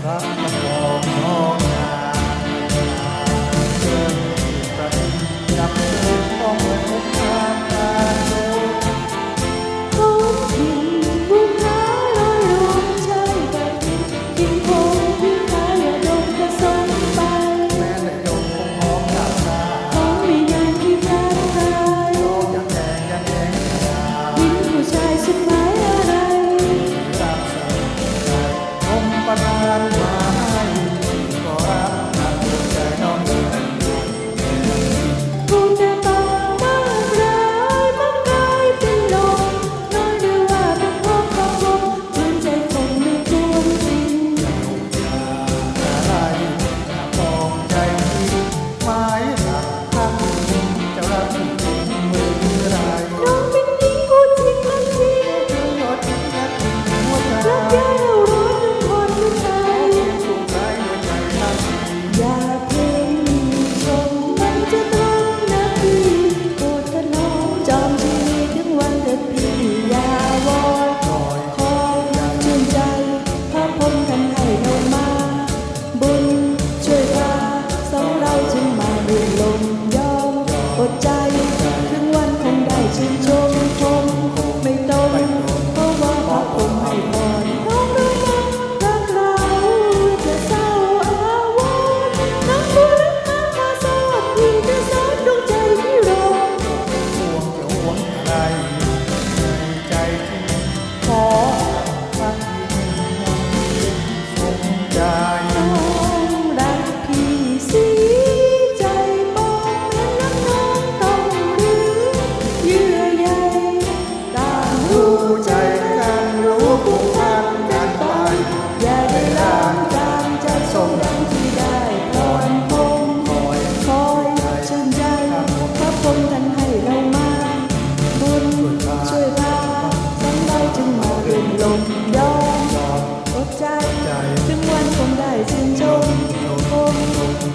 stop love.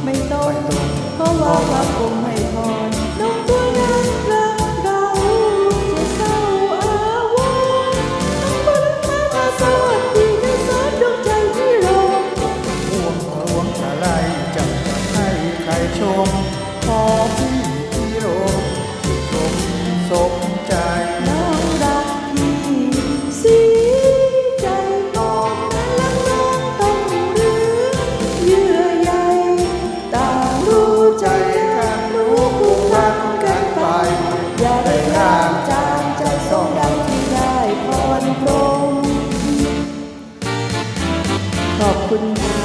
ไม่ต้องขอว่าพระองค์ให้พรน้องตัวนั้นรักเราจะเศร้าอาวุธน้องคนนั้นมาสวัสดีให้สอนดวงใจที่เราห่วงห่วงอะไรจะจให้ใครชมขอพี่ที่โรงที่ชมสมใจ ขอบคุณค่ะ